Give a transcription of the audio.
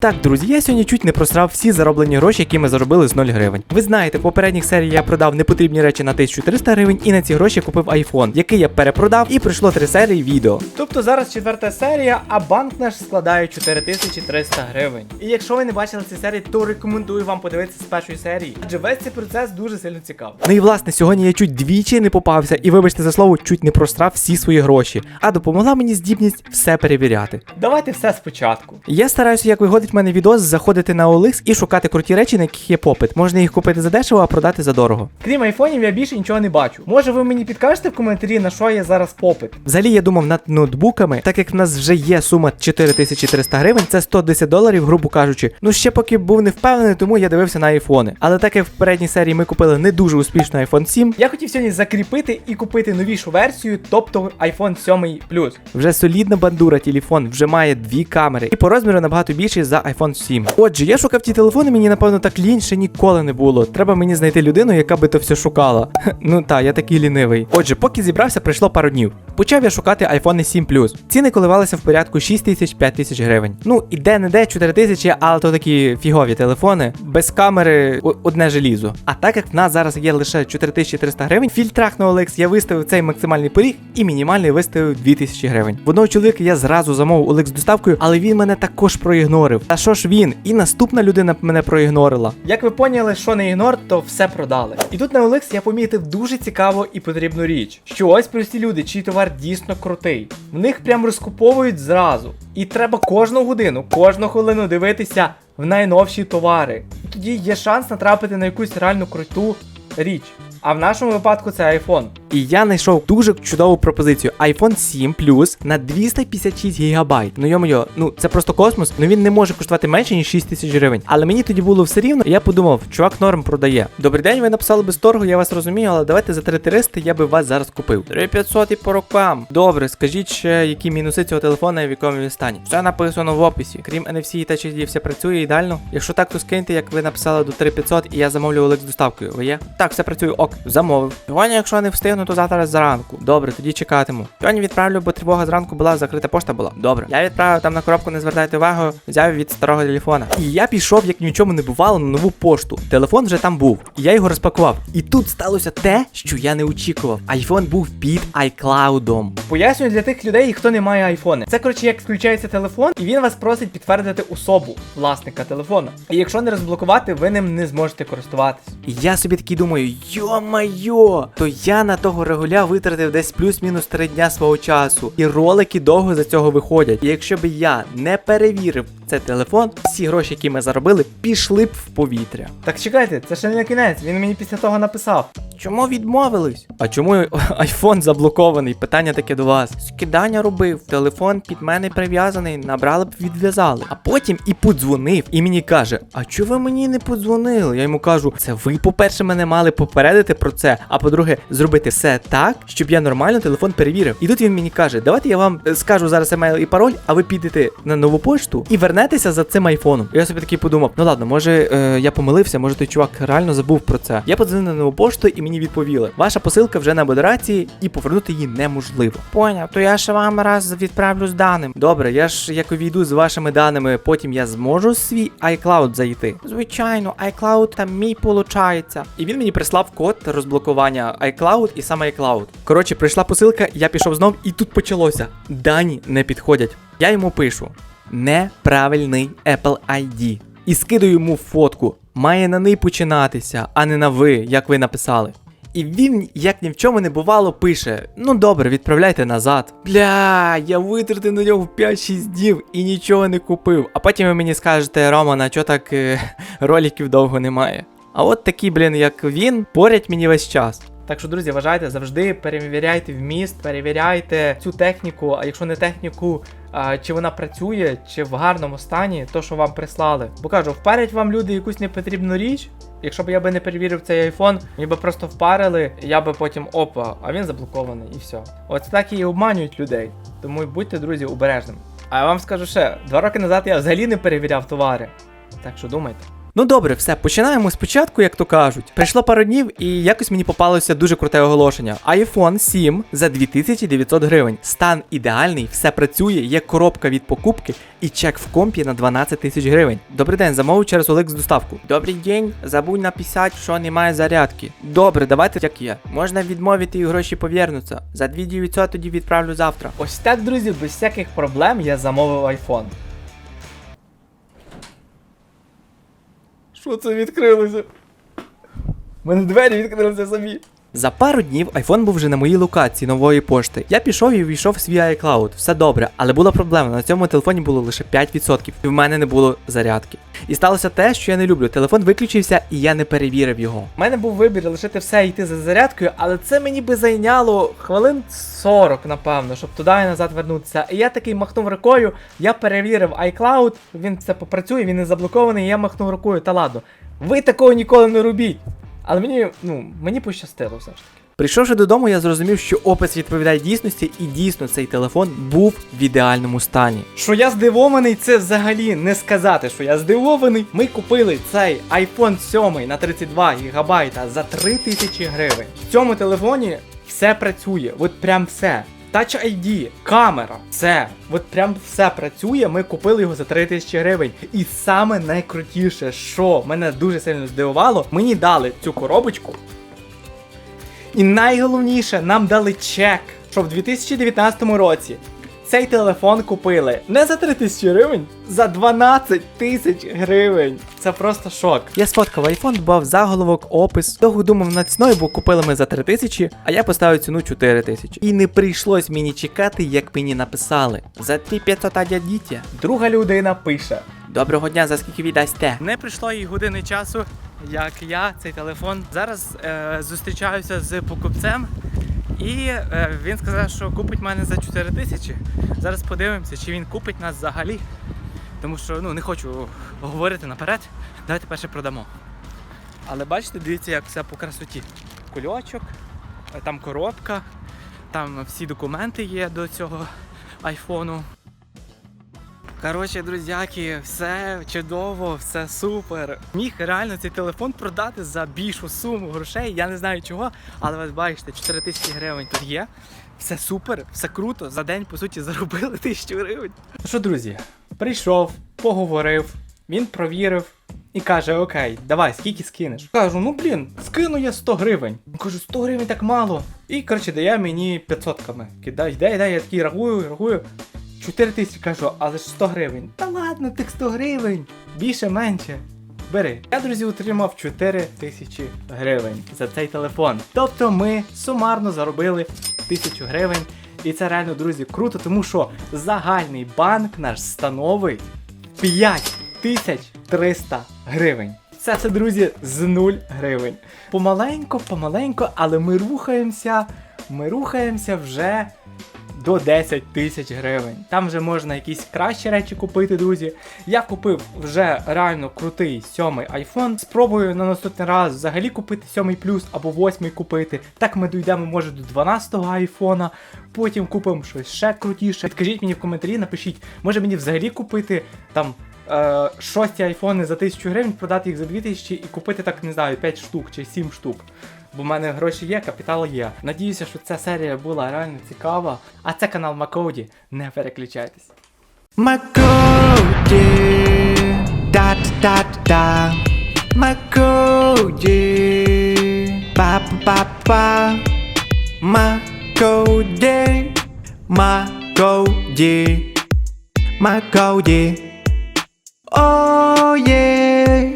Так, друзі, я сьогодні чуть не просрав всі зароблені гроші, які ми заробили з 0 гривень. Ви знаєте, в попередніх серіях я продав непотрібні речі на 1300 гривень і на ці гроші купив iPhone, який я перепродав, і пройшло три серії відео. Тобто зараз четверта серія, а банк наш складає 4300 гривень. І якщо ви не бачили ці серії, то рекомендую вам подивитися з першої серії, адже весь цей процес дуже сильно цікавий. Ну і власне, сьогодні я чуть двічі не попався, і вибачте за слово, чуть не просрав всі свої гроші, а допомогла мені здібність все перевіряти. Давайте все спочатку. Я стараюся, як виходить в мене відос, заходити на OLX і шукати круті речі, на яких є попит. Можна їх купити за дешево, а продати за дорого. Крім айфонів, я більше нічого не бачу. Може, ви мені підкажете в коментарі, на що є зараз попит? Взагалі я думав над ноутбуками, так як в нас вже є сума 4300 гривень, це 110 доларів, грубо кажучи. Ну ще поки був не впевнений, тому я дивився на айфони. Але так як в передній серії ми купили не дуже успішно iPhone 7, я хотів сьогодні закріпити і купити новішу версію, тобто iPhone 7 Plus. Вже солідна бандура телефон, вже має дві камери і по розміру набагато більший за iPhone 7. Отже, я шукав ті телефони, мені напевно так лінь ще ніколи не було. Треба мені знайти людину, яка би то все шукала. ну та, я такий лінивий. Отже, поки зібрався, пройшло пару днів. Почав я шукати iPhone 7 Plus. Ціни коливалися в порядку 6 тисяч 5 тисяч гривень. Ну, і де не де 4 тисячі, але то такі фігові телефони, без камери одне желізо. А так як в нас зараз є лише 4300 гривень, в фільтрах на OLX я виставив цей максимальний поріг і мінімальний виставив 2000 гривень. В одного чоловіка я зразу замовив OLX доставкою, але він мене також проігнорив. Та що ж він? І наступна людина мене проігнорила. Як ви поняли, що не ігнор, то все продали. І тут на OLX я помітив дуже цікаву і потрібну річ, що ось прості люди, чий товар дійсно крутий. В них прям розкуповують зразу. І треба кожну годину, кожну хвилину дивитися в найновші товари. І тоді є шанс натрапити на якусь реально круту річ. А в нашому випадку це iPhone. І я знайшов дуже чудову пропозицію. iPhone 7 Plus на 256 гігабайт. Ну йо-моє, ну це просто космос. Ну він не може коштувати менше, ніж 6 тисяч гривень. Але мені тоді було все рівно, я подумав, чувак норм продає. Добрий день, ви написали без торгу, я вас розумію, але давайте за 3300 я би вас зараз купив. 3500 і по рукам. Добре, скажіть ще, які мінуси цього телефона і в якому він стані. Все написано в описі. Крім NFC Touch ID, все працює ідеально. Якщо так, то скиньте, як ви написали до 3500, і я замовлю OLX з доставкою. Ви є? Так, все працює ок. Замовив. Сьогодні, якщо не встигну, то завтра зранку. Добре, тоді чекатиму. Сьогодні відправлю, бо тривога зранку була, закрита пошта була. Добре. Я відправив там на коробку, не звертайте увагу, взяв від старого телефона. І я пішов, як ні в чому не бувало, на нову пошту. Телефон вже там був. І я його розпакував. І тут сталося те, що я не очікував. Айфон був під iCloud. Пояснюю для тих людей, хто не має айфони. Це коротше, як включається телефон, і він вас просить підтвердити особу власника телефона. І якщо не розблокувати, ви ним не зможете користуватись. І я собі такий думаю, йо-майо, то я на того регуля витратив десь плюс-мінус 3 дня свого часу. І ролики довго за цього виходять. І якщо б я не перевірив цей телефон, всі гроші, які ми заробили, пішли б в повітря. Так чекайте, це ще не кінець. Він мені після того написав. Чому відмовились? А чому айфон заблокований? Питання таке до вас. Скидання робив, телефон під мене прив'язаний, набрали б відв'язали. А потім і подзвонив, і мені каже: А чого ви мені не подзвонили? Я йому кажу, це ви, по-перше, мене мали попередити про це. А по-друге, зробити все так, щоб я нормально телефон перевірив. І тут він мені каже: Давайте я вам е, скажу зараз емейл і пароль, а ви підете на нову пошту і вернетеся за цим айфоном. Я собі такий подумав: ну ладно, може е, я помилився, може той чувак реально забув про це. Я подзвонив на нову пошту і мені відповіли: ваша посилка вже на модерації і повернути її неможливо. Поняв, то я ще вам раз відправлю з даним. Добре, я ж як увійду з вашими даними, потім я зможу свій iCloud зайти. Звичайно, iCloud там мій получається. І він мені прислав код розблокування iCloud і саме iCloud. Коротше, прийшла посилка, я пішов знов, і тут почалося. Дані не підходять. Я йому пишу: неправильний Apple ID. І скидаю йому фотку. Має на неї починатися, а не на ви, як ви написали. І він, як ні в чому не бувало, пише: Ну добре, відправляйте назад. Бля, я витратив на нього 5-6 днів і нічого не купив. А потім ви мені скажете, Роман, а чого так е, роликів довго немає? А от такі, блін, як він, порять мені весь час. Так що, друзі, вважайте, завжди перевіряйте вміст, перевіряйте цю техніку, а якщо не техніку, а, чи вона працює, чи в гарному стані, то що вам прислали. Бо кажу, впарять вам люди якусь непотрібну річ. Якщо б я би не перевірив цей айфон, мені би просто впарили, я би потім опа, а він заблокований і все. Оце так і обманюють людей. Тому будьте, друзі, обережними. А я вам скажу ще, два роки назад я взагалі не перевіряв товари. Так що думайте. Ну добре, все, починаємо спочатку, як то кажуть. Прийшло пару днів, і якось мені попалося дуже круте оголошення. iPhone 7 за 2900 гривень. Стан ідеальний, все працює, є коробка від покупки і чек в компі на 12 тисяч гривень. Добрий день, замовив через Олег з доставку. Добрий день, забудь написати, що немає зарядки. Добре, давайте як є. Можна відмовити і гроші повернуться. За 2900 тоді відправлю завтра. Ось так, друзі, без всяких проблем я замовив iPhone. Що це відкрилося? У мене двері відкрилися самі. За пару днів iPhone був вже на моїй локації нової пошти. Я пішов і війшов в свій iCloud. Все добре, але була проблема. На цьому телефоні було лише 5%, і в мене не було зарядки. І сталося те, що я не люблю. Телефон виключився, і я не перевірив його. У мене був вибір лишити все і йти за зарядкою, але це мені би зайняло хвилин 40, напевно, щоб туди і назад вернутися. І я такий махнув рукою, я перевірив iCloud, він це попрацює, він не заблокований, і я махнув рукою. Та ладно, ви такого ніколи не робіть. Але мені, ну, мені пощастило все ж таки. Прийшовши додому, я зрозумів, що опис відповідає дійсності, і дійсно цей телефон був в ідеальному стані. Що я здивований, це взагалі не сказати, що я здивований. Ми купили цей iPhone 7 на 32 ГБ за 3000 гривень. В цьому телефоні все працює, от прям все. Touch ID, камера, все, от прям все працює. Ми купили його за 3000 гривень. І саме найкрутіше, що мене дуже сильно здивувало, мені дали цю коробочку. І найголовніше, нам дали чек, що в 2019 році цей телефон купили не за 3 тисячі гривень, за 12 тисяч гривень. Це просто шок. Я сфоткав айфон, додав заголовок, опис. Довго думав над ціною, бо купили ми за 3 тисячі, а я поставив ціну 4 тисячі. І не прийшлось мені чекати, як мені написали. За 3500 дядіття. Друга людина пише. Доброго дня, за скільки віддасте? Не прийшло і години часу, як я цей телефон. Зараз е, зустрічаюся з покупцем. І е, він сказав, що купить мене за 4 тисячі. Зараз подивимося, чи він купить нас взагалі. Тому що ну, не хочу говорити наперед. Давайте перше продамо. Але бачите, дивіться, як все по красоті. Кульочок, е, там коробка, там всі документи є до цього айфону. Коротше, друзяки, все чудово, все супер. Міг реально цей телефон продати за більшу суму грошей. Я не знаю чого, але ви бачите, 4 тисячі гривень тут є. Все супер, все круто. За день, по суті, заробили тисячу гривень. Ну що, друзі, прийшов, поговорив, він провірив і каже: Окей, давай, скільки скинеш? Кажу, ну блін, скину я 100 гривень. Кажу, 100 гривень так мало. І коротше, дає мені 500 ками. Кидай, дай, дай, я такий рахую, рахую. 4 тисячі кажу, але ж 100 гривень. Та ладно, тих 100 гривень. Більше менше. Бери. Я, друзі, отримав 4 тисячі гривень за цей телефон. Тобто ми сумарно заробили 1000 гривень. І це реально, друзі, круто, тому що загальний банк наш становить 5300 гривень. Це це, друзі, з 0 гривень. Помаленько, помаленько, але ми рухаємося. Ми рухаємося вже до 10 тисяч гривень. Там вже можна якісь кращі речі купити, друзі. Я купив вже реально крутий сьомий iPhone. Спробую на наступний раз взагалі купити сьомий плюс або восьмий купити. Так ми дійдемо, може, до 12-го айфона. Потім купимо щось ще крутіше. Підкажіть мені в коментарі, напишіть, може мені взагалі купити там. Е, Шості айфони за 1000 гривень, продати їх за 2000 і купити так, не знаю, 5 штук чи 7 штук. Бо в мене гроші є, капітал є. Надіюся, що ця серія була реально цікава. А це канал Макоуді. Не переключайтесь. Макоуді, да-да-да. Макоуді, па-па-па. Макоуді, Макоуді, Макоуді. Oh yeah.